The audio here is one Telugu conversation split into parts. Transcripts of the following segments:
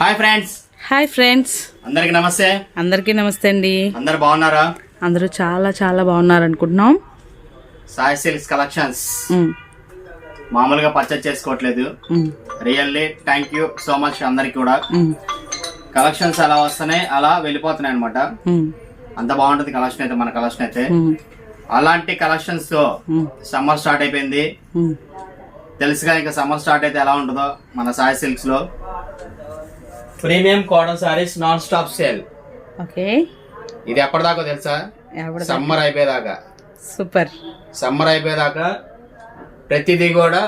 Hi friends. Hi friends. అందరికి నమస్తే. అందరికీ నమస్తే అండి. అందరు బాగున్నారా? అందరూ చాలా చాలా బాగున్నారు అనుకుంటున్నాం సాయి సిల్క్స్ కలెక్షన్స్. మామూలుగా పర్చేజ్ చేసుకోవట్లేదు. Really thank you so much అందరికి కూడా. కలెక్షన్స్ అలా వస్తున్నాయి అలా వెళ్ళిపోతున్నాయి అనమాట అంత బాగుంటుంది కలెక్షన్ అయితే మన కలెక్షన్ అయితే. అలాంటి కలెక్షన్స్తో సమ్మర్ స్టార్ట్ అయిపోయింది. తెలుసుగా ఇంకా సమ్మర్ స్టార్ట్ అయితే ఎలా ఉంటుందో మన Sai సిల్క్స్లో premium cotton saris non stop sale okay ఇది ఎప్పటిదాకా తెలుసా? సమ్మర్ అయిపోయేదాకా. సూపర్ సమ్మర్ అయిపోయేదాకా ప్రతిదీ కూడా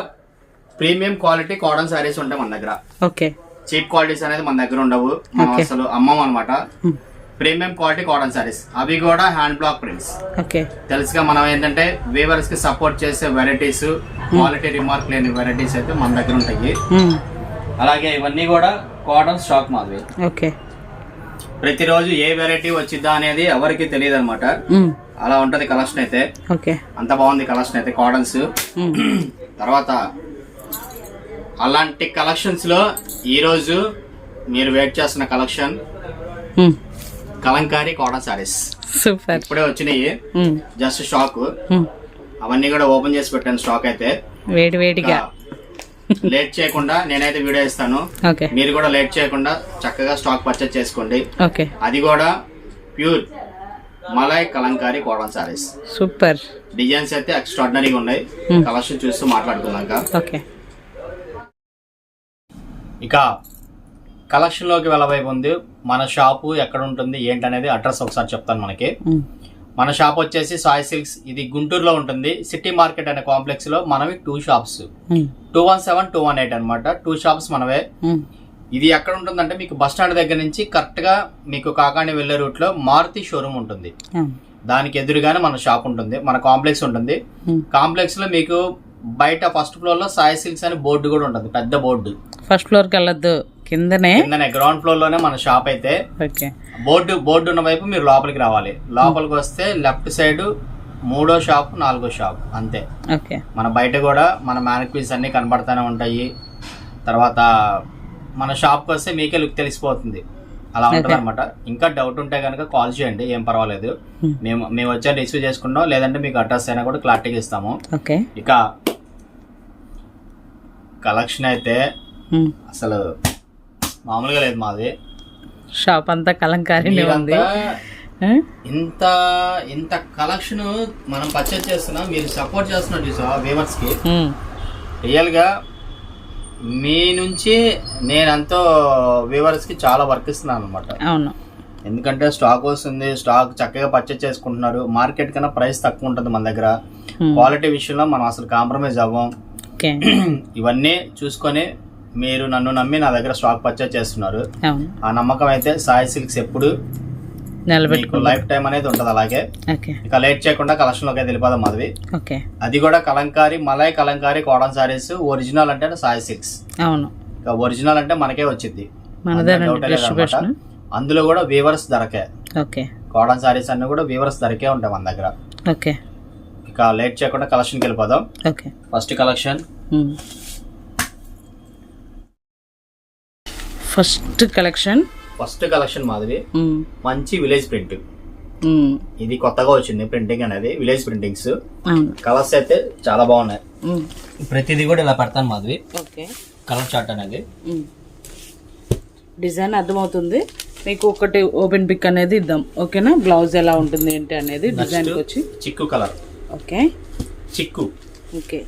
ప్రీమియం క్వాలిటీ కాటన్ సారీస్ ఉంటాయి మన దగ్గర. ఓకే చీప్ క్వాలిటీస్ అనేది మన దగ్గర ఉండవు. మనం. అసలు అమ్మం అనమాట ప్రీమియం క్వాలిటీ కాటన్ సారీస్ అవి కూడా హ్యాండ్ బ్లాక్ ప్రింట్స్ ఓకే తెలుసుగా మనం ఏంటంటే వీవర్స్కి సపోర్ట్ చేసే వెరైటీస్ క్వాలిటీ రిమార్క్ లేని వెరైటీస్ అయితే మన దగ్గర ఉంటాయి. ఉమ్, అలాగే ఇవన్నీ కూడా కాటన్ స్టాక్ మాది ఓకే. ప్రతిరోజు ఏ వెరైటీ వచ్చిద్దా అనేది ఎవరికి తెలియదు అనమాట అలా ఉంటది కలెక్షన్ అయితే. ఓకే. అంత బాగుంది కలెక్షన్ అయితే కాటన్స్ తర్వాత అలాంటి కలెక్షన్స్లో ఈరోజు మీరు వెయిట్ చేస్తున్న collection Kalamkari cotton saris super. ఇప్పుడే వచ్చినాయి. Just stock. అవన్నీ కూడా ఓపెన్ చేసి పెట్టాను స్టాక్ అయితే. వేడి వేడిగా. లేట్ చేయకుండా నేనైతే వీడియో ఇస్తాను. మీరు కూడా లేట్ చేయకుండా చక్కగా స్టాక్ పర్చేస్ చేసుకోండి. అది కూడా pure malai Kalamkari cotton saris super. Designs అయితే ఎక్స్ట్రాడినరీగా ఉన్నాయి. Hmm. కలెక్షన్ చూస్తూ మాట్లాడుకున్నాక ఓకే. ఇక కలెక్షన్లోకి వెళ్ళబోయే ముందు మన షాపు ఎక్కడ ఉంటుంది ఏంటనేది అడ్రస్ ఒకసారి చెప్తాను మనకి. ఉమ్, మన షాప్ వచ్చేసి సాయి సిల్క్స్. ఇది గుంటూరులో ఉంటుంది. సిటీ మార్కెట్ అనే కాంప్లెక్స్లో మనవి two shops two one seven two one eight అనమాట టూ షాప్స్ మనవే. ఉమ్, ఇది ఎక్కడ ఉంటుందంటే మీకు బస్ స్టాండ్ దగ్గర నుంచి కరెక్ట్గా మీకు కాకాని వెళ్ళే రూట్లో మారుతి షోరూమ్ ఉంటుంది. ఉమ్, దానికి ఎదురుగానే మన షాప్ ఉంటుంది. మన కాంప్లెక్స్ ఉంటుంది. కాంప్లెక్స్లో మీకు బయట ఫస్ట్ ఫ్లోర్లో సాయి సిల్క్స్ అని బోర్డు కూడా ఉంటుంది. పెద్ద బోర్డు ఫస్ట్ ఫ్లోర్కి వెళ్ళొద్దు. కిందనే? కిందనే గ్రౌండ్ ఫ్లోర్లోనే మన షాప్ అయితే. ఓకే. బోర్డు బోర్డు ఉన్న వైపు మీరు లోపలికి రావాలి. లోపలికి వస్తే లెఫ్ట్ సైడ్ మూడో షాప్ నాలుగో షాప్ అంతే. ఓకే. మన బయట కూడా మన మ్యానిక్వీస్ అన్ని కనబడతానే ఉంటాయి. తర్వాత మన షాప్కి వస్తే మీకే లుక్ తెలిసిపోతుంది. అలా ఉంటుంది అనమాట ఇంకా డౌట్ ఉంటే కనుక కాల్ చేయండి ఏం పర్వాలేదు. మేము మేము వచ్చి రిసీవ్ చేసుకుంటాం లేదంటే మీకు అడ్రస్ అయినా కూడా క్లారిటీగా ఇస్తాము. ఓకే. ఇక కలెక్షన్ అయితే. అసలు మామూలుగా లేదు మాది. షాప్ అంతా కలంకారీనే ఉంది? ఇంత ఇంత కలెక్షన్ మనం పర్చేస్ చేస్తున్నాం మీరు సపోర్ట్ చేస్తున్నారు చూసా వ్యూవర్స్కి? రియల్గా మీ నుంచి నేనంతో వ్యూవర్స్కి చాలా వర్క్ ఇస్తున్నాను అనమాట అవును. ఎందుకంటే స్టాక్ వస్తుంది స్టాక్ చక్కగా పర్చేస్ చేసుకుంటున్నారు మార్కెట్ కన్నా ప్రైస్ తక్కువ ఉంటుంది మన దగ్గర. క్వాలిటీ విషయంలో మనం అసలు కాంప్రమైజ్ అవ్వం. ఇవన్నీ చూసుకొని మీరు నన్ను నమ్మి నా దగ్గర స్టాక్ పర్చేస్ చేస్తున్నారు. ఆ నమ్మకం అయితే సాయి సిల్క్స్ ఎప్పుడు లైఫ్ టైం అనేది ఉంటుంది అలాగే. ఇక లేట్ చేయకుండా కలెక్షన్లోకి వెళ్ళిపోదాం మాధవి. అది కూడా కలంకారీ మలై కలంకారీ కాటన్ సారీస్ ఒరిజినల్ అంటే సాయి సిక్స్ అవును. ఇక ఒరిజినల్ అంటే మనకే వచ్చింది. అందులో కూడా వీవర్స్ ధరకే. ఓకే. కాటన్ సారీస్ అన్ని కూడా వీవర్స్ ధరకే ఉంటాయి మన దగ్గర. ఓకే. ఇక లేట్ చేయకుండా కలెక్షన్కి వెళ్ళిపోదాం. Okay. First collection first collection first collection Madhavi um, మంచి విలేజ్ ప్రింట్ ఉమ్, ఇది కొత్తగా వచ్చింది ప్రింటింగ్ అనేది విలేజ్ ప్రింటింగ్స్ కలర్స్ అయితే చాలా బాగున్నాయి. ఉమ్, ప్రతిదీ కూడా ఇలా పెడతాను మాధవి ఓకే కలర్ చార్ట్ అనేది. డిజైన్ అర్థమవుతుంది. మీకు ఒకటి ఓపెన్ పిక్ అనేది ఇద్దాం. ఓకేనా బ్లౌజ్ ఎలా ఉంటుంది ఏంటి అనేది డిజైన్కి వచ్చి. చిక్కు కలర్ ఓకే చిక్కు. ఓకే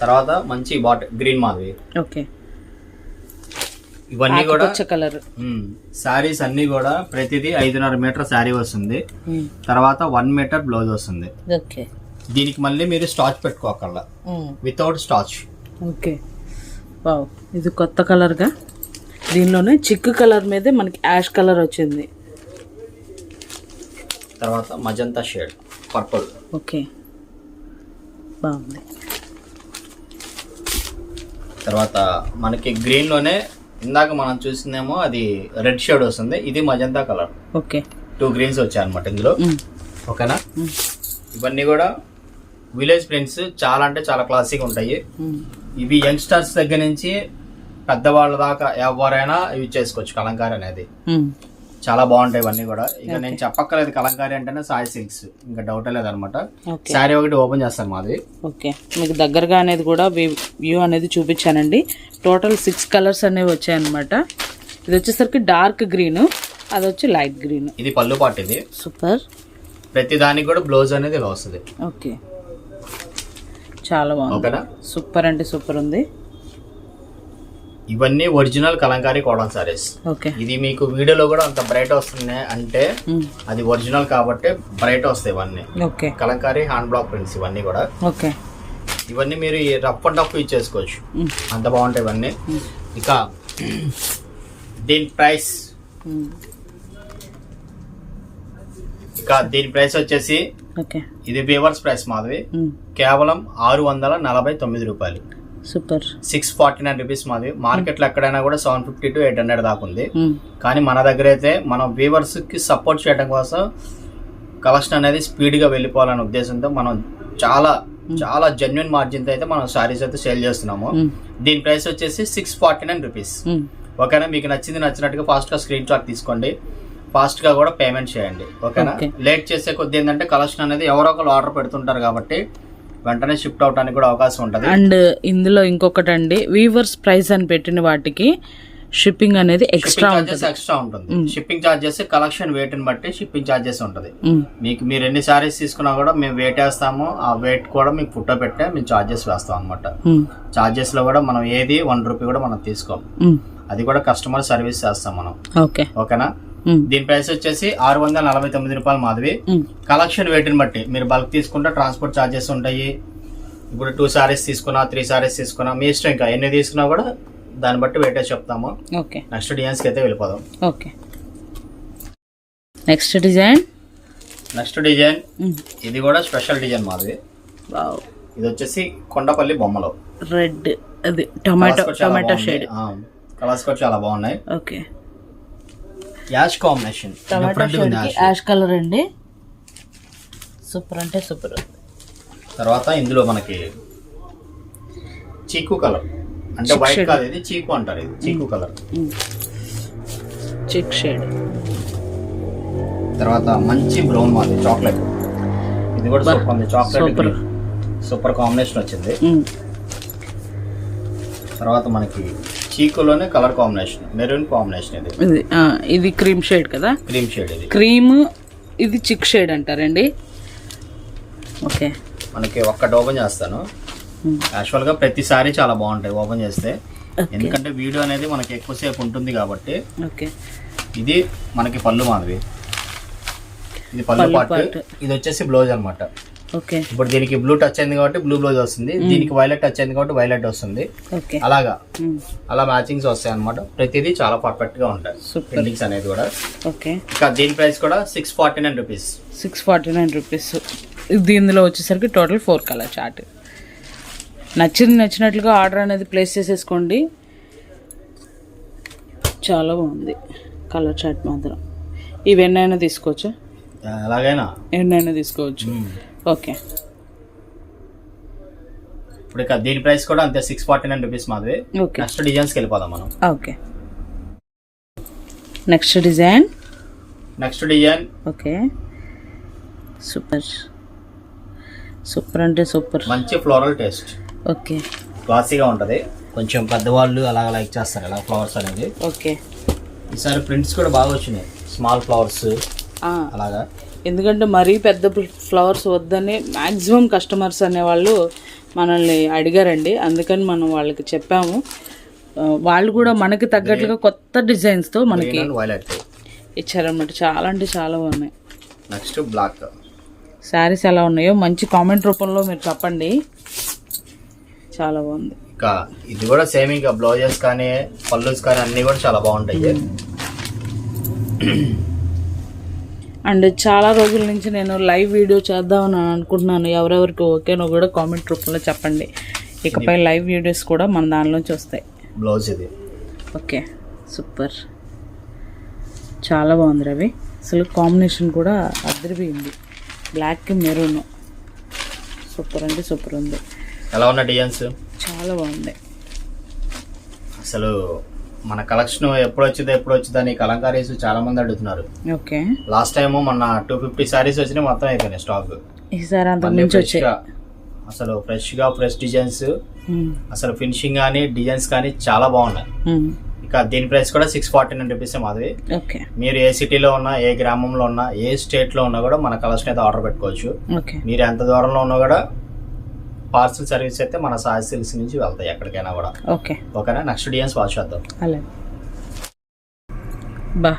తర్వాత మంచి బాట్ గ్రీన్ మాధవి ఓకే ఇవన్నీ కూడా కలర్. శారీస్ అన్ని కూడా ప్రతిదీ ఐదున్నర మీటర్ శారీ వస్తుంది. తర్వాత వన్ మీటర్ బ్లౌజ్ వస్తుంది. ఓకే. దీనికి మళ్ళీ మీరు starch పెట్టుకోకల్లా. Without starch okay. Wow. ఇది కొత్త కలర్గా దీనిలోనే చిక్కు కలర్ మీదే మనకి యాష్ కలర్ వచ్చింది. తర్వాత మజంతా షేడ్. పర్పుల్. ఓకే. బాగుంది. తర్వాత మనకి గ్రీన్లోనే ఇందాక మనం చూసిందేమో అది రెడ్ షేడ్ వస్తుంది. ఇది magenta colour. Okay. Two greens వచ్చాయి అనమాట ఇందులో ఓకేనా? ఇవన్నీ కూడా విలేజ్ ప్రింట్స్ చాలా అంటే చాలా క్లాసిక్ ఉంటాయి. ఇవి యంగ్స్టర్స్ దగ్గర నుంచి పెద్దవాళ్ళ దాకా ఎవరైనా యూజ్ చేసుకోవచ్చు కలంకారీ అనేది. చాలా బాగుంటాయి ఇవన్నీ కూడా. ఇక నేను చెప్పక్కర్లేదు కలంకారీ అంటేనే సాయి సిల్క్స్. ఇంకా డౌటే లేదనమాట. ఓకే శారీ ఒకటి ఓపెన్ చేస్తాను మాది. ఓకే మీకు దగ్గరగా అనేది కూడా వ్యూ అనేది చూపించానండి. టోటల్ సిక్స్ కలర్స్ అనేవి వచ్చాయన్నమాట. ఇది వచ్చేసరికి డార్క్ గ్రీన్ అది వచ్చి లైట్ గ్రీన్ ఇది పళ్ళు పాటు ఇది. సూపర్ ప్రతి దానికి కూడా బ్లౌజ్ అనేది ఇలా వస్తుంది. ఓకే చాలా బాగుంది. సూపర్ అంటే సూపర్ ఉంది. ఇవన్నీ original Kalamkari cotton saris okay. ఇది మీకు వీడియోలో కూడా అంత బ్రైట్ వస్తున్నాయి అంటే. అది ఒరిజినల్ కాబట్టి బ్రైట్ వస్తాయి ఇవన్నీ. Okay. Kalamkari hand block prints ఇవన్నీ కూడా. ఓకే. ఇవన్నీ మీరు రఫ్ అండ్ టఫ్ యూజ్ చేసుకోవచ్చు. ఉమ్. అంత బాగుంటాయి ఇవన్నీ. ఇక దీని ప్రైస్. ఇక దీని ప్రైస్ వచ్చేసి ఇది వీవర్స్ ప్రైస్ ఉమ్. కేవలం ఆరు వందల నలభై తొమ్మిది రూపాయలు. Super. Six forty nine rupees మాది. మార్కెట్లో ఎక్కడైనా కూడా seven fifty to eight hundred దాకా ఉంది. ఉమ్. కానీ మన దగ్గర అయితే మనం వీవర్స్కి సపోర్ట్ చేయడం కోసం కలెక్షన్ అనేది స్పీడ్గా వెళ్ళిపోవాలనే ఉద్దేశంతో మనం చాలా చాలా జెన్యున్ మార్జిన్తో అయితే మనం సారీస్ అయితే సేల్ చేస్తున్నాము. ఉమ్. దీని ప్రైస్ వచ్చేసి సిక్స్ ఫార్టీ నైన్ రూపీస్. ఓకేనా? మీకు నచ్చింది నచ్చినట్టుగా ఫాస్ట్గా స్క్రీన్ షాట్ తీసుకోండి. ఫాస్ట్గా కూడా పేమెంట్ చేయండి. ఓకేనా. లేట్ చేసే కొద్ది ఏంటంటే కలెక్షన్ అనేది ఎవరో ఒకరు ఆర్డర్ పెడుతుంటారు కాబట్టి వెంటనే షిఫ్ట్ అవడానికి కూడా అవకాశం ఉంటుంది. అండ్ ఇందులో ఇంకొకటి అండి వీవర్స్ ప్రైస్ అని పెట్టిన వాటికి షిప్పింగ్ అనేది ఎక్స్ట్రా చార్జెస్ ఉంటుంది. ఎక్స్ట్రా ఉంటుంది. షిప్పింగ్ చార్జెస్ కలెక్షన్ వెయిట్ని బట్టి షిప్పింగ్ చార్జెస్ ఉంటుంది. మీకు మీరు ఎన్ని సారీస్ తీసుకున్నా కూడా మేము వెయిట్ వేస్తాము. ఆ వెయిట్ కూడా మీకు ఫోటో పెట్టే మేము చార్జెస్ వేస్తాం అనమాట. చార్జెస్లో కూడా మనం ఏది వన్ రూపీ కూడా మనం తీసుకోం. ఉమ్. అది కూడా కస్టమర్ సర్వీస్ చేస్తాం మనం. ఓకే. ఓకేనా. దీని ప్రైస్ వచ్చేసి ఆరు వందల నలభై తొమ్మిది రూపాయలు మాధవి. కలెక్షన్ వెయిట్ని బట్టి మీరు బల్క్ తీసుకుంటే ట్రాన్స్పోర్ట్ చార్జెస్ ఉంటాయి. ఇప్పుడు టూ సారీస్ తీసుకున్నా త్రీ సారీస్ తీసుకున్నా మీ ఇష్టం ఇంకా ఎన్ని తీసుకున్నా కూడా దాన్ని బట్టి వెయిటేజ్ చెప్తాము. ఓకే. నెక్స్ట్ డిజైన్స్కి అయితే వెళ్ళిపోదాం. Okay. Next design next design. ఇది కూడా స్పెషల్ డిజైన్ మాది వావ్ ఇది వచ్చేసి కొండపల్లి బొమ్మలో. రెడ్ అది టొమాటో టొమాటో. షేడ్ కలర్స్ కూడా చాలా బాగున్నాయి. Okay. Ash combination. Tomato ash. Colour అండి. సూపర్ అంటే సూపర్ తర్వాత ఇందులో మనకి చీకు కలర్. అంటే వైట్. కాదు ఇది చీకు అంటారు ఇది చీకు కలర్. చిక్ షేడ్ తర్వాత మంచి బ్రౌన్ మాది చాక్లెట్. ఇది కూడా సూపర్. ఉంది చాక్లెట్ సూపర్. సూపర్ కాంబినేషన్ వచ్చింది. తర్వాత మనకి చీకులోనే కలర్ కాంబినేషన్ మెరూన్ కాంబినేషన్ ఇది. ఇది ఆ, ఇది క్రీమ్ షేడ్ కదా? క్రీమ్ షేడ్ ఇది. క్రీమ్ ఇది చిక్ షేడ్ అంటారండి. ఓకే. మనకి ఒక్కటి ఓపెన్ చేస్తాను. యాక్చువల్గా ప్రతిసారి చాలా బాగుంటాయి ఓపెన్ చేస్తే. ఎందుకంటే వీడియో అనేది మనకి ఎక్కువసేపు ఉంటుంది కాబట్టి. ఓకే. ఇది మనకి పళ్ళు మాదిరి. ఇది పళ్ళు పళ్ళు పార్ట్ part. ఇది వచ్చేసి బ్లౌజ్ అన్నమాట. ఓకే. ఇప్పుడు దీనికి బ్లూ టచ్ అయింది కాబట్టి బ్లూ బ్లౌజ్ వస్తుంది. దీనికి వైలెట్ టచ్ అయింది కాబట్టి వైలెట్ వస్తుంది. ఓకే. అలాగా. అలా మ్యాచింగ్స్ వస్తాయి అనమాట ప్రతిదీ చాలా పర్ఫెక్ట్గా ఉంటాయి. ప్రింటింగ్స్ అనేది కూడా. ఓకే. ఇంకా దీని ప్రైస్ కూడా six forty nine rupees six forty nine rupees ఇందులో వచ్చేసరికి టోటల్ ఫోర్ కలర్ చార్ట్ నచ్చింది నచ్చినట్లుగా ఆర్డర్ అనేది ప్లేస్ చేసేసుకోండి. చాలా బాగుంది కలర్ చార్ట్ మాత్రం. ఇవి ఎన్నైనా తీసుకోవచ్చు? ఎలాగైనా. ఎన్నైనా తీసుకోవచ్చు. ఓకే. ఇప్పుడు ఇక దీని ప్రైస్ కూడా అంతే సిక్స్ ఫార్టీ నైన్ రూపీస్ మాది ఓకే నెక్స్ట్ డిజైన్స్కి వెళ్ళిపోదాం మనం. Okay. Next design next design okay. Super super అంటే సూపర్ మంచి ఫ్లోరల్ టేస్ట్ ఓకే. క్లాసీగా ఉంటుంది. కొంచెం పెద్దవాళ్ళు అలాగ లైక్ చేస్తారు ఇలా ఫ్లవర్స్ అనేది. ఓకే. ఈసారి ప్రింట్స్ కూడా బాగా వచ్చినాయి. స్మాల్ ఫ్లవర్స్ అలాగా? ఎందుకంటే మరీ పెద్ద ఫ్లవర్స్ వద్దని మ్యాక్సిమం కస్టమర్స్ అనేవాళ్ళు మనల్ని అడిగారండి. అందుకని మనం వాళ్ళకి చెప్పాము. వాళ్ళు కూడా మనకి తగ్గట్లుగా కొత్త డిజైన్స్తో మనకి ఇచ్చారన్నమాట. చాలా అంటే చాలా బాగున్నాయి. Next black. శారీస్ ఎలా ఉన్నాయో మంచి కామెంట్ రూపంలో మీరు చెప్పండి. చాలా బాగుంది. ఇంకా ఇది కూడా సేమ్ ఇంకా బ్లౌజెస్ కానీ పళ్ళుస్ కానీ అన్ని కూడా చాలా బాగుంటాయి. అండ్ చాలా రోజుల నుంచి నేను లైవ్ వీడియో చేద్దామని అనుకుంటున్నాను. ఎవరెవరికి ఓకేనో కూడా కామెంట్ రూపంలో చెప్పండి. ఇకపై లైవ్ వీడియోస్ కూడా మన దానిలోంచి వస్తాయి. బ్లౌజ్ ఇది. Okay super. చాలా బాగుంది రవి. అసలు కాంబినేషన్ కూడా అద్దరిపోయింది బ్లాక్ మెరూన్. సూపర్ అంటే సూపర్ ఉంది. ఎలా ఉన్న డిజైన్స్? చాలా బాగుంది. అసలు మన కలెక్షన్ ఎప్పుడు వచ్చిందో ఎప్పుడు వచ్చిందో అని కలంకారీస్ చాలా మంది అడుగుతున్నారు. ఓకే. లాస్ట్ టైం మొన్న టూ ఫిఫ్టీ సారీస్ వచ్చినాయి మొత్తం అయిపోయినాయి స్టాక్ ఈసారి అంత మళ్ళీ మించి ఫ్రెష్ వచ్చాయి గా అసలు ఫ్రెష్గా ఫ్రెష్ డిజైన్స్ ఉమ్, అసలు ఫినిషింగ్ కానీ డిజైన్స్ కానీ చాలా బాగున్నాయి. ఉమ్, ఇక దీని ప్రైస్ కూడా సిక్స్ ఫార్టీ నైన్ రూపీస్ మాది ఓకే. మీరు ఏ సిటీలో ఉన్నా ఏ గ్రామంలో ఉన్నా ఏ స్టేట్లో ఉన్నా కూడా మన కలెక్షన్ అయితే ఆర్డర్ పెట్టుకోవచ్చు. ఓకే. మీరు ఎంత దూరంలో ఉన్నా కూడా పార్సల్ సర్వీస్ అయితే మన సాయి సిల్క్స్ నుంచి వెళ్తాయి ఎక్కడికైనా కూడా. ఓకే. ఓకేనా? నెక్స్ట్ డిజైన్స్ వాచ్ చేద్దాం. అలాగే. బా.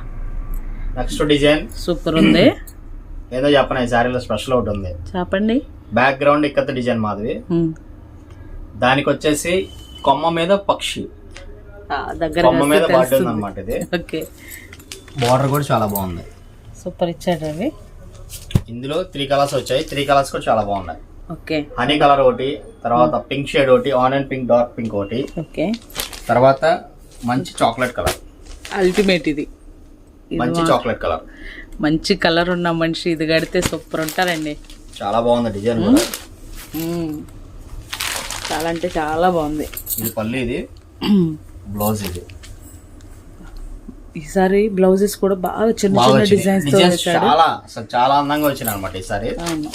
నెక్స్ట్ డిజైన్ సూపర్ ఉంది. ఏదో చెప్పను ఈ శారీలో స్పెషల్ ఒకటి ఉంది. చెప్పండి. బ్యాక్ గ్రౌండ్ ఇక్కత డిజైన్ మాది. ఉమ్. దానికి వచ్చేసి కొమ్మ మీద పక్షి. దగ్గర కొమ్మ మీద బార్డర్ ఉంది. అనమాట ఇది. ఓకే. బార్డర్ కూడా చాలా బాగుంది. సూపర్ ఇచ్చాడు అవి. ఇందులో త్రీ కలర్స్ వచ్చాయి. త్రీ కలర్స్ కూడా చాలా బాగున్నాయి. ఓకే. హనీ కలర్ ఒకటి తర్వాత పింక్ షేడ్ ఒకటి ఆనియన్ పింక్ డార్క్ పింక్ ఒకటి. ఓకే. తర్వాత మంచి చాక్లెట్ కలర్. అల్టిమేట్ ఇది. మంచి చాక్లెట్ కలర్. మంచి కలర్ ఉన్న మనిషి ఇది కడితే సూపర్ ఉంటారండి. చాలా బాగుంది డిజైన్ కూడా. మ్మ్. చాలా అంటే చాలా బాగుంది. ఇది పళ్ళు ఇది. బ్లౌజ్ ఇది. ఈసారి బ్లౌజెస్ కూడా బాగా చిన్న చిన్న. డిజైన్స్ చాలా అసలు చాలా అందంగా వచ్చినాయి అనమాట ఈసారి. అవును.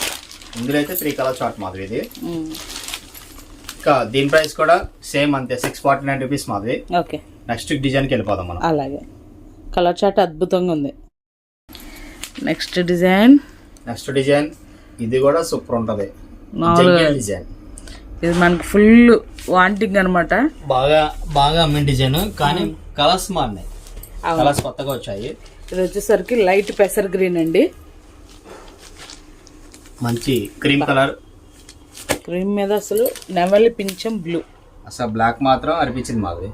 ఇందులో అయితే త్రీ కలర్ చార్ట్ మాది ఇది. ఇంకా దీని ప్రైస్ కూడా సేమ్ అంతే సిక్స్ ఫార్టీ నైన్ రూపీస్ మాది ఓకే నెక్స్ట్ డిజైన్కి వెళ్ళిపోదాం మనం. అలాగే. కలర్ చాట్ అద్భుతంగా ఉంది. నెక్స్ట్ డిజైన్ నెక్స్ట్ డిజైన్ ఇది కూడా సూపర్ ఉంటది. డిజైన్ ఇది మనకి ఫుల్ వాంటింగ్ అనమాట బాగా బాగా అమ్మిన డిజైన్ కానీ కలర్స్ మారినాయి. కలర్స్ కొత్తగా వచ్చాయి. ఇది వచ్చేసరికి లైట్ పెసర్ గ్రీన్ అండి. మంచి క్రీమ్ కలర్. క్రీమ్ మీద అసలు నెమలి పింఛం బ్లూ. అసలు బ్లాక్ మాత్రం అనిపించింది మాది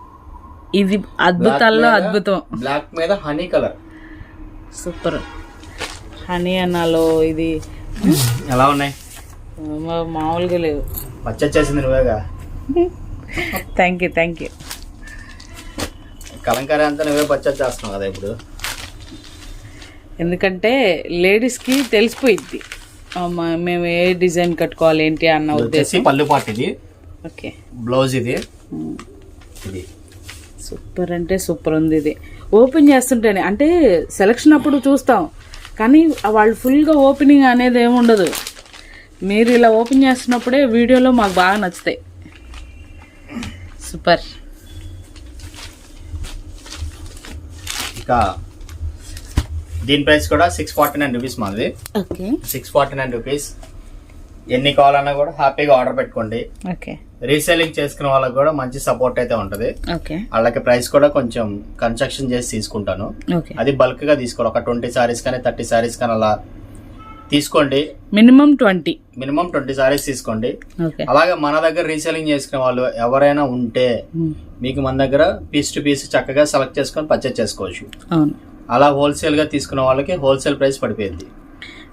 ఇది అద్భుతాల్లో అద్భుతం. బ్లాక్ మీద హనీ కలర్. సూపర్. హనీ అన్నాలో ఇది. ఎలా ఉన్నాయి? మామూలుగా లేవు పచ్చచ్చేసింది నువ్వేగా? Thank you thank you Kalamkari అంతా నువ్వే పచ్చడి చేస్తున్నావు కదా ఇప్పుడు. ఎందుకంటే లేడీస్కి తెలిసిపోయిద్ది. అమ్మా, మేము ఏ డిజైన్ కట్టుకోవాలి ఏంటి అన్న ఉద్దేశం? పళ్ళు పాటు ఇది. ఓకే. బ్లౌజ్ ఇది. ఇది. సూపర్ అంటే సూపర్ ఉంది ఇది. ఓపెన్ చేస్తుంటేనే అంటే సెలక్షన్ అప్పుడు చూస్తాం. కానీ వాళ్ళు ఫుల్గా ఓపెనింగ్ అనేది ఏమి ఉండదు. మీరు ఇలా ఓపెన్ చేస్తున్నప్పుడే వీడియోలో మాకు బాగా నచ్చుతాయి. సూపర్. ఇక దీని ప్రైస్ కూడా సిక్స్ ఫార్టీ నైన్ రూపీస్ మాది. Okay. Six forty nine rupees. ఎన్ని కావాలన్నా కూడా హ్యాపీగా ఆర్డర్ పెట్టుకోండి. ఓకే. రీసేలింగ్ చేసుకునే వాళ్ళకి కూడా మంచి సపోర్ట్ అయితే ఉంటుంది. వాళ్ళకి ప్రైస్ కూడా కొంచెం కన్స్ట్రక్షన్ చేసి తీసుకుంటాను. అది బల్క్గా తీసుకోవాలి. ఒక ట్వంటీ సారీస్ కానీ థర్టీ సారీస్ కానీ అలా తీసుకోండి. Minimum twenty. Minimum twenty saris తీసుకోండి. అలాగే మన దగ్గర రీసేలింగ్ చేసుకునే వాళ్ళు ఎవరైనా ఉంటే మీకు మన దగ్గర పీస్ టు పీస్ చక్కగా సెలెక్ట్ చేసుకొని పర్చేజ్ చేసుకోవచ్చు. అలా హోల్సేల్గా తీసుకునే వాళ్ళకి హోల్సేల్ ప్రైస్ పడిపోయింది.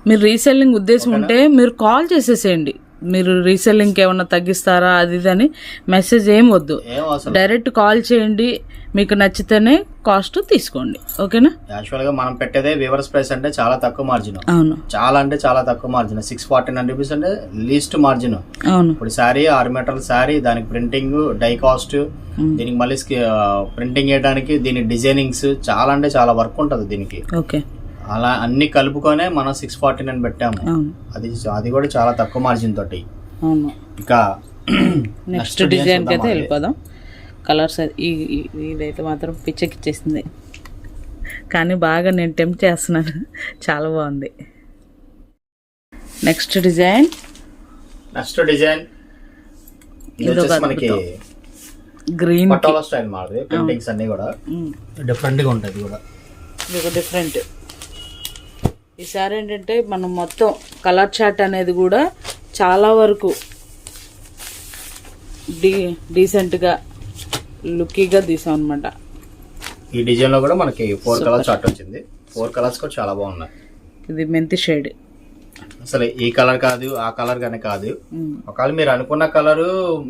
మీరు రీసెల్లింగ్ ఉద్దేశం ఉంటే మీరు కాల్ చేసేసేయండి. మీరు రీసెల్లింగ్కి ఏమన్నా తగ్గిస్తారా? అది ఇది అని మెసేజ్ ఏం వద్దు. డైరెక్ట్ కాల్ చేయండి. మీకు నచ్చితేనే కాస్ట్ తీసుకోండి. ఓకేనా యాక్చువల్గా మనం పెట్టేదే వివర్స్ ప్రైస్ అంటే చాలా తక్కువ మార్జిన్ అవును. చాలా అంటే చాలా తక్కువ margin six forty nine rupees అంటే లీస్ట్ మార్జిన్ అవును. ఇప్పుడు శారీ ఆరు మీటర్ల శారీ దానికి ప్రింటింగ్ డై కాస్ట్ దీనికి మళ్ళీ ప్రింటింగ్ చేయడానికి దీనికి డిజైనింగ్స్ చాలా అంటే చాలా వర్క్ ఉంటుంది దీనికి. ఓకే అలా అన్ని కలుపుకొనే మనం సిక్స్ ఫార్టీ నైన్ పెట్టాము అది అది కూడా చాలా తక్కువ మార్జిన్ తోటి. అవును. ఇక నెక్స్ట్ డిజైన్కి అయితే వెళ్ళిపోదాం. కలర్స్ ఈ ఇదైతే మాత్రం పిచ్చెక్కిచ్చేసింది. కానీ బాగా నేను టెంప్ట్ చేస్తున్నాను. చాలా బాగుంది. నెక్స్ట్ డిజైన్ నెక్స్ట్ డిజైన్ మనకి గ్రీన్ స్టైల్ మాది ప్రింటింగ్స్ అన్ని కూడా. డిఫరెంట్గా ఉంటుంది కూడా. ఇది ఒక డిఫరెంట్ ఈసారి ఏంటంటే మనం మొత్తం కలర్ చాట్ అనేది కూడా చాలా వరకు డీ డీసెంట్గా లుక్కీగా తీసాం అనమాట ఈ డిజైన్లో కూడా మనకి ఫోర్ కలర్స్ చార్ట్ వచ్చింది. ఫోర్ కలర్స్ కూడా చాలా బాగున్నాయి. ఇది మెంతి షేడ్ అసలు ఈ కలర్ కాదు ఆ కలర్ కానీ కాదు. ఒకవేళ మీరు అనుకున్న కలర్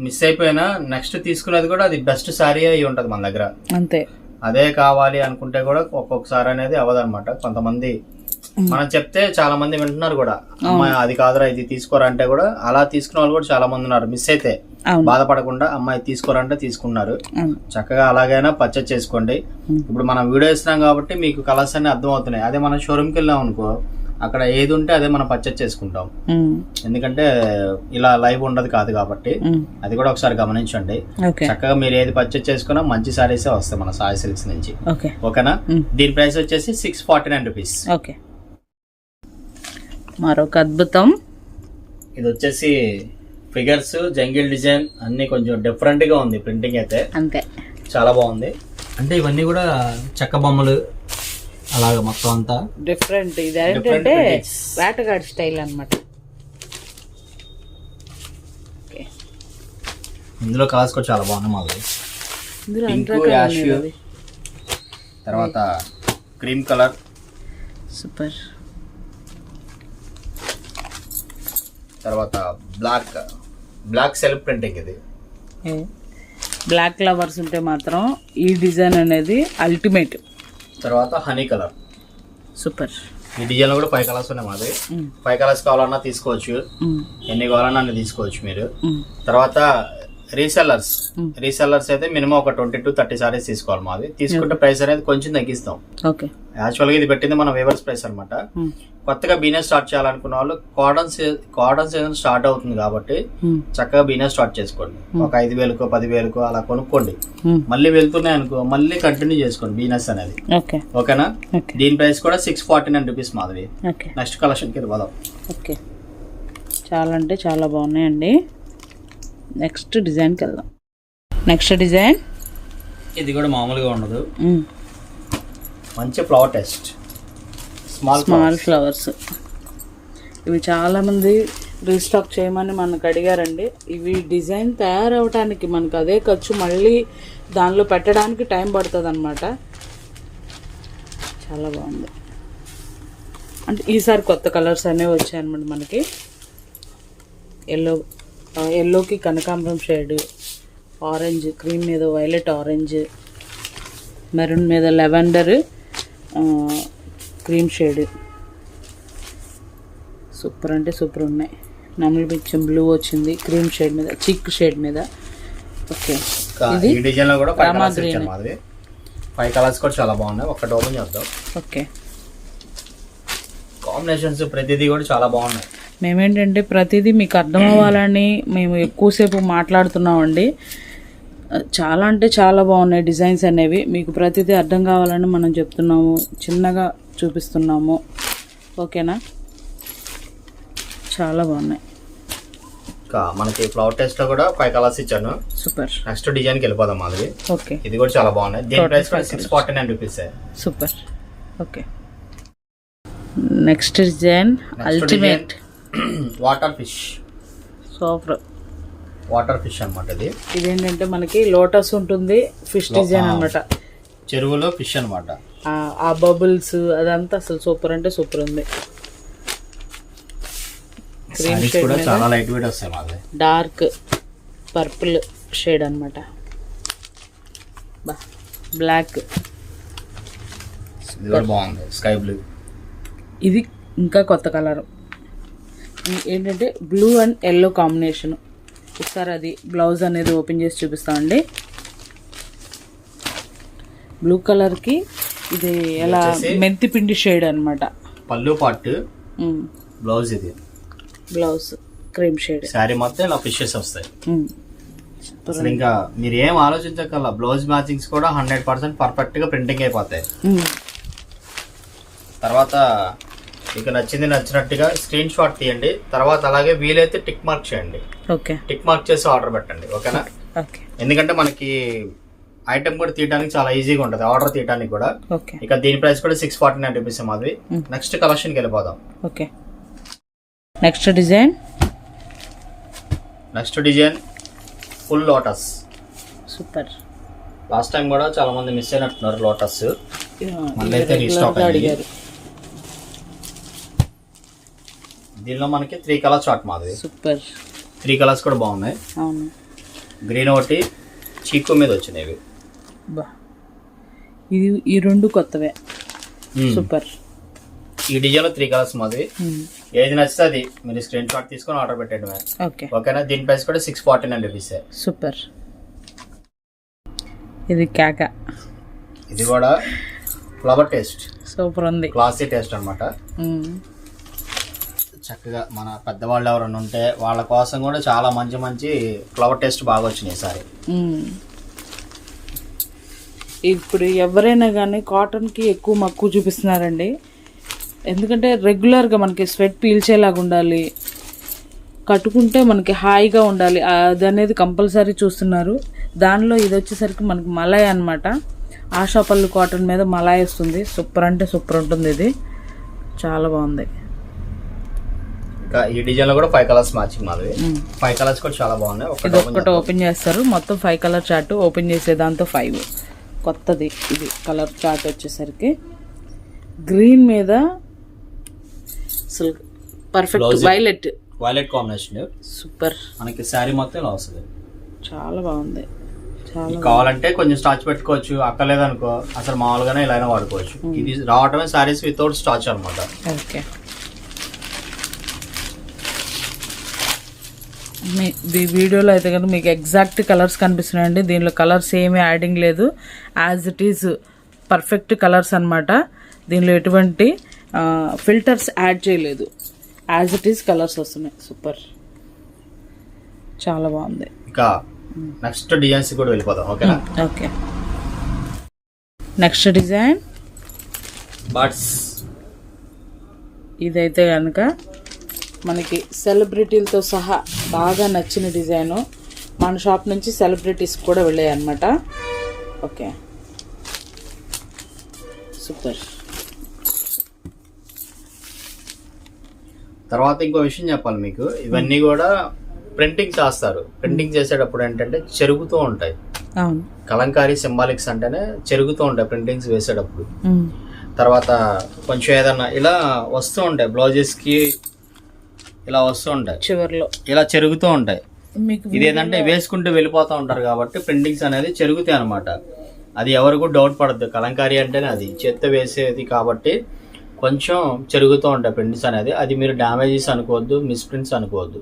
మిస్ అయిపోయినా నెక్స్ట్ తీసుకునేది కూడా అది బెస్ట్ శారీ అయి ఉంటది మన దగ్గర. అంతే. అదే కావాలి అనుకుంటే కూడా ఒక్కొక్కసారి అనేది అవ్వదన్నమాట. కొంతమంది మనం చెప్తే చాలా మంది వింటున్నారు కూడా. అమ్మాయి అది కాదురా ఇది తీసుకోరా అంటే కూడా అలా తీసుకునే వాళ్ళు కూడా చాలా మంది ఉన్నారు. మిస్ అయితే బాధపడకుండా అమ్మాయి తీసుకోరంటే తీసుకున్నారు. అవును. చక్కగా అలాగైనా పర్చేజ్ చేసుకోండి. ఇప్పుడు మనం వీడియో ఇస్తున్నాం కాబట్టి మీకు కలర్స్ అన్ని అర్థం అవుతున్నాయి అదే మనం షోరూమ్కి వెళ్ళాం అనుకో అక్కడ ఏది ఉంటే అదే మనం పర్చేజ్ చేసుకుంటాం. ఎందుకంటే ఇలా లైవ్ ఉండదు కాదు కాబట్టి అది కూడా ఒకసారి గమనించండి. చక్కగా మీరు ఏది పర్చేజ్ చేసుకున్నా మంచి సారీసే వస్తాయి మన సాయి సిల్క్స్ నుంచి. ఓకే. ఓకేనా? దీని ప్రైస్ వచ్చేసి six forty nine rupees okay. మరొక అద్భుతం. ఇది వచ్చేసి ఫిగర్స్ జంగిల్ డిజైన్ అన్ని కొంచెం డిఫరెంట్గా ఉంది ప్రింటింగ్ అయితే. అంతే. చాలా బాగుంది. అంటే ఇవన్నీ కూడా చెక్క బొమ్మలు అలాగ మొత్తం అంతా. డిఫరెంట్ ఇది ఏంటంటే. వేటగాడి స్టైల్ అన్నమాట. ఓకే. ఇందులో కలర్స్ కూడా చాలా బాగున్నాయి పింక్ యాష్. రవి. తర్వాత క్రీమ్ కలర్ సూపర్. తర్వాత బ్లాక్ బ్లాక్ సెల్ఫ్ ప్రింటింగ్ ఇది. బ్లాక్ ఫ్లవర్స్ ఉంటే మాత్రం ఈ డిజైన్ అనేది అల్టిమేట్. తర్వాత హనీ కలర్. సూపర్. ఈ డిజైన్ కూడా ఫైవ్ కలర్స్ ఉన్నాయి మాది. ఫైవ్ కలర్స్ కావాలన్నా తీసుకోవచ్చు. ఎన్ని కావాలన్నా అన్ని తీసుకోవచ్చు మీరు. తర్వాత రీసెల్లర్స్. రీసెల్లర్స్ అయితే మినిమం ఒక ట్వంటీ టు థర్టీ సారీస్ తీసుకోవాలి మాది. తీసుకుంటే ప్రైస్ అనేది కొంచెం తగ్గిస్తాం. ఓకే. యాక్చువల్గా ఇది పెట్టింది మన వేవర్స్ ప్రైస్ అనమాట కొత్తగా బిజినెస్ స్టార్ట్ చేయాలనుకున్న వాళ్ళు కాటన్ కాటన్ సీజన్ స్టార్ట్ అవుతుంది కాబట్టి చక్కగా బిజినెస్ స్టార్ట్ చేసుకోండి. ఒక ఐదు వేలకు పది వేలకు అలా కొనుక్కోండి. మళ్ళీ వెళ్తున్నాయి అనుకో మళ్ళీ కంటిన్యూ చేసుకోండి బిజినెస్ అనేది. ఓకే ఓకేనా? ఓకే దీని ప్రైస్ కూడా six forty nine rupees okay next కలెక్షన్కి వెళ్ళిపోదాం ఓకే చాలా అంటే చాలా బాగున్నాయండి. నెక్స్ట్ డిజైన్కి వెళ్దాం. నెక్స్ట్ డిజైన్ ఇది కూడా మామూలుగా ఉండదు. మంచి flower test small small flowers ఇవి చాలామంది రీస్టాక్ చేయమని మనకు అడిగారండి. ఇవి డిజైన్ తయారవడానికి మనకు అదే ఖర్చు మళ్ళీ దానిలో పెట్టడానికి టైం పడుతుంది అనమాట చాలా బాగుంది. అంటే ఈసారి కొత్త కలర్స్ అనేవి వచ్చాయన్నమాట మనకి. ఎల్లో ఎల్లోకి కనకాంబరం షేడ్ ఆరెంజ్ క్రీమ్ మీద వైలెట్ ఆరెంజ్ మెరూన్ మీద లెవెండర్ క్రీమ్ షేడ్. సూపర్ అంటే సూపర్ ఉన్నాయి. నమిలి బిచ్చం బ్లూ వచ్చింది క్రీమ్ షేడ్ మీద చిక్ షేడ్ మీద. ఓకే. ఇది డిజైన్లో కూడా ఫైవ్ రామా మాది. ఫైవ్ కలర్స్ కూడా చాలా బాగున్నాయి. ఒకటి ఓపెన్ చేద్దాం. ఓకే. కాంబినేషన్స్ ప్రతిదీ కూడా చాలా బాగున్నాయి. మేమేంటంటే ప్రతిదీ మీకు అర్థం అవ్వాలని మేము ఎక్కువసేపు మాట్లాడుతున్నామండి. చాలా అంటే చాలా బాగున్నాయి డిజైన్స్ అనేవి. మీకు ప్రతిదీ అర్థం కావాలని మనం చెప్తున్నాము. చిన్నగా చూపిస్తున్నాము. ఓకేనా? చాలా బాగున్నాయి. మనకి ఫ్లవర్ టెస్ట్లో కూడా ఫైవ్ కలర్స్ ఇచ్చాను. సూపర్. నెక్స్ట్ డిజైన్కి వెళ్ళిపోదాం మాది ఓకే. ఇది కూడా చాలా బాగున్నాయి. దీని price six forty nine rupees super. Okay. Next design ultimate water fish super. Water fish అన్నమాట ఇది. ఇదేంటంటే మనకి లోటస్ ఉంటుంది ఫిష్ డిజైన్ అన్నమాట. చెరువులో ఫిష్ అన్నమాట. ఆ- బబుల్స్ అదంతా అసలు సూపర్ అంటే సూపర్ ఉంది. కూడా చాలా లైట్ వెయిట్ వస్తాయి మాది డార్క్ పర్పుల్ షేడ్ అనమాట బ్లాక్. బాగుంది స్కై బ్లూ. ఇది ఇంకా కొత్త కలర్. ఏంటంటే బ్లూ అండ్ ఎల్లో కాంబినేషన్. ఒకసారి అది బ్లౌజ్ అనేది ఓపెన్ చేసి చూపిస్తామండి బ్లూ కలర్కి ఇది ఎలా మెంతి పిండి షేడ్ అనమాట పళ్ళు పాటు బ్లౌజ్ ఇది. Blouse cream shade. శారీ మొత్తం ఇలా ఫిషెస్ వస్తాయి. అసలు ఇంకా మీరు ఏం ఆలోచించగల బ్లౌజ్ మ్యాచింగ్స్ కూడా హండ్రెడ్ పర్సెంట్ పర్ఫెక్ట్గా ప్రింటింగ్ అయిపోతాయి. తర్వాత మీకు నచ్చింది నచ్చినట్టుగా స్క్రీన్ షాట్ తీయండి. తర్వాత అలాగే వీలైతే టిక్ మార్క్ చేయండి. ఓకే. టిక్ మార్క్ చేసి ఆర్డర్ పెట్టండి. ఓకేనా? ఓకే. ఎందుకంటే మనకి ఐటమ్ కూడా తీయడానికి చాలా ఈజీగా ఉంటుంది. ఆర్డర్ తీయడానికి కూడా. ఇక దీని ప్రైస్ కూడా సిక్స్ ఫార్టీ నైన్ రూపీస్ మాది. నెక్స్ట్ కలెక్షన్కి వెళ్ళిపోదాం. Okay. Next design. Next design full lotus. Super. Last time కూడా చాలా మంది మిస్ అయినట్టున్నారు లోటస్. మళ్ళీ అయితే అయింది. దీనిలో మనకి త్రీ కలర్స్ షార్ట్ మాది సూపర్ త్రీ కలర్స్ కూడా బాగున్నాయి. అవును. గ్రీన్ ఒకటి చీకు మీద. బా. ఇది ఈ రెండు కొత్తవే. సూపర్ ఈ డిజైన్లో త్రీ కలర్స్ మాది. ఏది నచ్చితే అది మీరు స్క్రీన్ షాట్ తీసుకొని ఆర్డర్ పెట్టండి ఓకే. ఓకేనా? దీని ప్రైస్ కూడా six forty nine rupees super ఇది కేక. ఇది కూడా ఫ్లవర్ టేస్ట్ సూపర్ ఉంది. క్లాసీ టేస్ట్ అన్నమాట. మ్మ్. చక్కగా మన పెద్దవాళ్ళు ఎవరైనా ఉంటే వాళ్ళ కోసం కూడా చాలా మంచి మంచి ఫ్లవర్ టేస్ట్ బాగా వచ్చినాయి ఈసారి ఇప్పుడు ఎవరైనా కానీ కాటన్కి ఎక్కువ మక్కువ చూపిస్తున్నారండి. ఎందుకంటే రెగ్యులర్గా మనకి స్వెట్ పీల్చేలాగా ఉండాలి. కట్టుకుంటే మనకి హాయిగా ఉండాలి. అది అనేది కంపల్సరీ చూస్తున్నారు. దానిలో ఇది వచ్చేసరికి మనకి మలాయ్ అనమాట ఆశాపల్లి కాటన్ మీద మలాయ్ వస్తుంది. సూపర్ అంటే సూపర్ ఉంటుంది ఇది. చాలా బాగుంది. ఈ డిజైన్లో కూడా ఫైవ్ కలర్స్ మ్యాచింగ్ మాది. ఫైవ్ కలర్స్ కూడా చాలా బాగున్నాయి. ఇది ఒకటి ఒక్కటి ఓపెన్ చేస్తారు. మొత్తం ఫైవ్ కలర్ చార్ట్ ఓపెన్ చేసే దాంతో ఫైవ్ కొత్తది ఇది కలర్ చార్ట్ వచ్చేసరికి. గ్రీన్ మీద అసలు perfect. Violet violet combination super మనకి శారీ మొత్తం ఇలా వస్తుంది. చాలా బాగుంది. కావాలంటే కొంచెం స్టాచ్ పెట్టుకోవచ్చు. అక్కర్లేదనుకో అసలు మామూలుగానే ఇలా వాడుకోవచ్చు. ఇది రావటమే శారీస్ వితౌట్ స్టాచ్ అనమాట ఓకే మీ ఈ వీడియోలో అయితే కనుక మీకు ఎగ్జాక్ట్ కలర్స్ కనిపిస్తున్నాయండి. దీనిలో కలర్స్ ఏమీ యాడింగ్ లేదు. As it is perfect colours అన్నమాట. దీనిలో ఎటువంటి ఫిల్టర్స్ యాడ్ చేయలేదు. యాజ్ ఇట్ ఈజ్ కలర్స్ వస్తున్నాయి. సూపర్ చాలా బాగుంది. ఇంకా నెక్స్ట్ డిజైన్స్ కూడా వెళ్ళిపోదాం ఓకేనా? ఓకే నెక్స్ట్ డిజైన్ బట్స్ ఇదైతే కనుక మనకి సెలబ్రిటీలతో సహా బాగా నచ్చిన డిజైను. మన షాప్ నుంచి సెలబ్రిటీస్ కూడా వెళ్ళాయి అనమాట ఓకే. సూపర్. తర్వాత ఇంకో విషయం చెప్పాలి మీకు. ఇవన్నీ కూడా ప్రింటింగ్ చేస్తారు. ప్రింటింగ్ చేసేటప్పుడు ఏంటంటే చెరుగుతూ ఉంటాయి. కలంకారీ సింబాలిక్స్ అంటేనే చెరుగుతూ ఉంటాయి ప్రింటింగ్స్ వేసేటప్పుడు. తర్వాత కొంచెం ఏదన్నా ఇలా వస్తూ ఉంటాయి. బ్లౌజెస్కి ఇలా వస్తూ ఉంటాయి. చివర్లో. ఇలా చెరుగుతూ ఉంటాయి. ఇది ఏంటంటే వేసుకుంటూ వెళ్ళిపోతూ ఉంటారు కాబట్టి ప్రింటింగ్స్ అనేది చెరుగుతాయి అనమాట అది ఎవరికి డౌట్ పడద్దు. కలంకారీ అంటేనే అది. చెత్త వేసేది కాబట్టి కొంచెం చెరుగుతూ ఉంటాయి ప్రింట్స్ అనేది. అది మీరు డ్యామేజెస్ అనుకోవద్దు మిస్ప్రింట్స్ అనుకోవద్దు.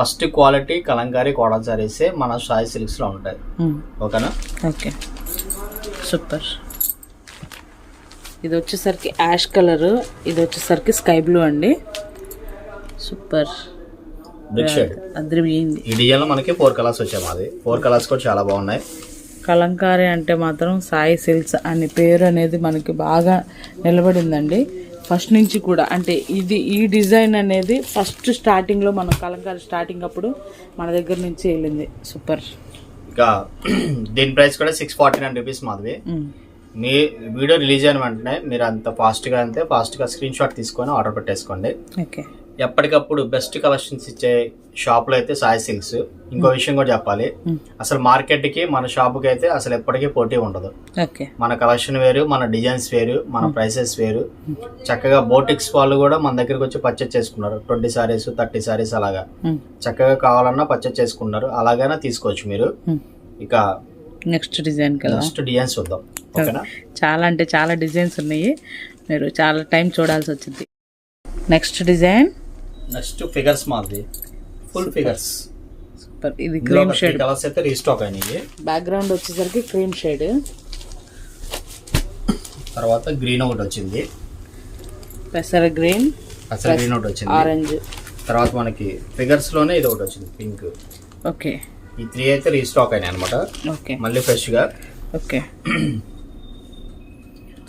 ఫస్ట్ క్వాలిటీ కలంకారీ కోడల్ సారీసే మన సాయి సిల్క్స్లో ఉంటాయి. ఓకేనా? ఓకే. సూపర్. ఇది వచ్చేసరికి యాష్ కలర్. ఇది వచ్చేసరికి స్కై బ్లూ అండి. సూపర్. బిగ్ షేడ్ అద్రిపోయింది ఈ డిజైన్లో మనకి ఫోర్ కలర్స్ వచ్చాయి మాది. ఫోర్ కలర్స్ కూడా చాలా బాగున్నాయి. కలంకారీ అంటే మాత్రం సాయి సిల్క్స్ అనే పేరు అనేది మనకి బాగా నిలబడిందండి. ఫస్ట్ నుంచి కూడా అంటే ఇది ఈ డిజైన్ అనేది ఫస్ట్ స్టార్టింగ్లో మనం కలంకారీ స్టార్టింగ్ అప్పుడు మన దగ్గర నుంచి వెళ్ళింది. సూపర్ ఇంకా దీని ప్రైస్ కూడా సిక్స్ ఫార్టీ నైన్ రూపీస్ మాది మీ వీడియో రిలీజ్ అయిన వెంటనే మీరు అంత ఫాస్ట్గా అంతే ఫాస్ట్గా స్క్రీన్ షాట్ తీసుకొని ఆర్డర్ పెట్టేసుకోండి. ఓకే ఎప్పటికప్పుడు బెస్ట్ కలెక్షన్స్ ఇచ్చే షాప్లో అయితే సాయి సిల్క్స్ ఇంకో విషయం కూడా చెప్పాలి. అసలు మార్కెట్కి మన షాపుకి అయితే అసలు ఎప్పటికీ పోటీ ఉండదు. ఓకే. మన కలెక్షన్ వేరు మన డిజైన్స్ వేరు మన ప్రైసెస్ వేరు. చక్కగా బోటిక్స్ వాళ్ళు కూడా మన దగ్గరికి వచ్చి పర్చేస్ చేసుకున్నారు ట్వంటీ సారీస్ థర్టీ సారీస్ అలాగా. చక్కగా కావాలన్నా పర్చేస్ చేసుకున్నారు అలాగైనా తీసుకోవచ్చు మీరు. ఇక నెక్స్ట్ డిజైన్ కదా? నెక్స్ట్ డిజైన్స్ చూద్దాం. చాలా అంటే చాలా డిజైన్స్ ఉన్నాయి. మీరు చాలా టైం చూడాల్సి వచ్చింది. నెక్స్ట్ డిజైన్ నెక్స్ట్ ఫిగర్స్ మాది. ఫుల్ ఫిగర్స్ సూపర్ ఇది క్రీమ్ షేడ్ కలర్స్ అయితే రీస్టాక్ అయినాయి. బ్యాక్గ్రౌండ్ వచ్చేసరికి క్రీమ్ షేడ్ తర్వాత గ్రీన్ ఒకటి వచ్చింది. పెసర గ్రీన్ అసలు గ్రీన్ ఒకటి వచ్చింది. ఆరెంజ్ తర్వాత మనకి ఫిగర్స్లోనే ఇది ఒకటి వచ్చింది పింక్ ఓకే ఈ త్రీ అయితే రీస్టాక్ అయినాయి అనమాట ఓకే మళ్ళీ ఫ్రెష్గా. ఓకే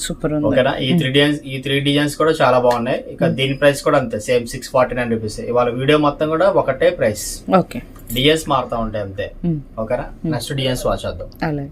సూపర్ ఓకేనా? ఈ త్రీ డిజైన్స్ ఈ త్రీ డిజైన్స్ కూడా చాలా బాగున్నాయి. ఇక దీని ప్రైస్ కూడా అంతే same six forty nine rupees ఇవాళ వీడియో మొత్తం కూడా ఒకటే ప్రైస్. ఓకే. డిజైన్స్ మారుతా ఉంటాయి అంతే. ఓకేనా? నెక్స్ట్ డిజైన్స్ వాచ్ చేద్దాం. అలాగే.